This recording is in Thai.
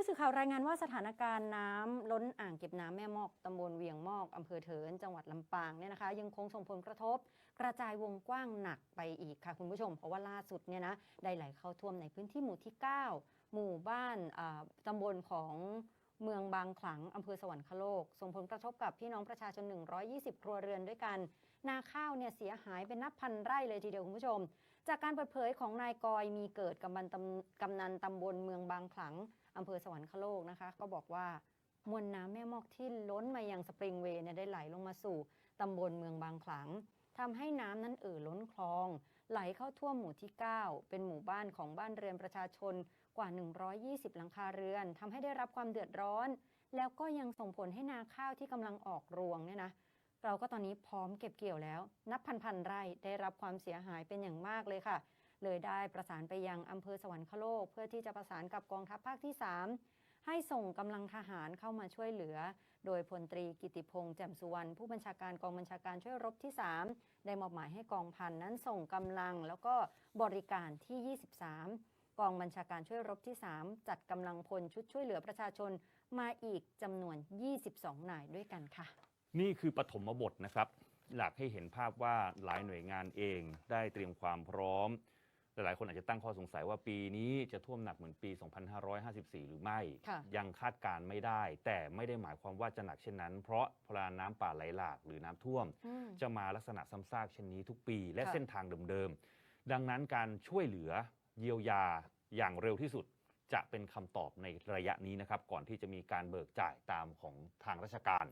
ผู้สื่อข่าวรายงานว่าสถานการณ์น้ำล้นอ่างเก็บน้ำแม่มอกตำบลเวียงมอกอำเภอเถินจังหวัดลำปางเนี่ยนะคะยังคงส่งผลกระทบ กระจายวงกว้างหนักไปอีกค่ะคุณผู้ชม เพราะว่าล่าสุดเนี่ยนะได้ไหลเข้าท่วมในพื้นที่หมู่ที่ 9 หมู่บ้านอ่าตำบลของ เมืองบางขลังอำเภอสวรรคโลก ส่งผลกระทบกับพี่น้องประชาชน 120 ครัวเรือนด้วยกัน นาข้าวเนี่ยเสียหายเป็นนับพันไร่เลยทีเดียวคุณผู้ชม จากการเปิดเผยของนายกอยมีเกิดกำนันตำกำนันตำบลเมืองบางขลังอำเภอสวรรคโลกนะคะ ก็บอกว่ามวลน้ำแม่มอกที่ล้นมายังสปริงเวย์เนี่ยได้ไหลลงมาสู่ตำบลเมืองบางขลัง ทำให้น้ำนั้นเอ่อล้นคลอง ไหลเข้าท่วมหมู่ที่ 9 เป็นหมู่บ้านของบ้านเรือนประชาชนกว่า 120 หลังคาเรือนทำให้ได้รับความเดือดร้อน แล้วก็ยังส่งผลให้นาข้าวที่กำลังออกรวงเนี่ยนะเราก็ตอนนี้พร้อมเก็บเกี่ยวแล้ว นับพันพันๆไร่ได้รับความเสียหายเป็นอย่างมากเลยค่ะ เลยได้ประสานไปยังอำเภอสวรรคโลก เพื่อที่จะประสานกับกองทัพภาคที่ 3 ให้ส่งกำลังทหารเข้ามาช่วยเหลือ โดยพลตรีกิติพงษ์แจ่มสุวรรณผู้บัญชาการกองบัญชาการช่วยรบที่ 3 ได้มอบหมายให้กองพันนั้นส่งกำลังแล้วก็บริการที่ 23 กองบัญชาการช่วยรบที่ 3 จัดกำลังพลชุดช่วยเหลือประชาชนมาอีกจำนวน 22 นายด้วยกันค่ะ นี่คือปฐมบทนะครับอยากให้เห็นภาพว่าหลายหน่วยงานเองได้เตรียมความพร้อม หลายๆ คนอาจจะตั้งข้อสงสัยว่าปีนี้จะท่วมหนักเหมือนปี 2554 หรือไม่ ค่ะยังคาดการณ์ไม่ได้ แต่ไม่ได้หมายความว่าจะหนักเช่นนั้น เพราะพลาน้ำป่าไหลหลากหรือน้ำท่วม อืม จะมาลักษณะซ้ำซากเช่นนี้ทุกปี และค่ะ เส้นทางเดิมๆ ดังนั้นการช่วยเหลือเยียวยาอย่างเร็วที่สุด จะเป็นคำตอบในระยะนี้นะครับ ก่อนที่จะมีการเบิกจ่ายตามของทางราชการ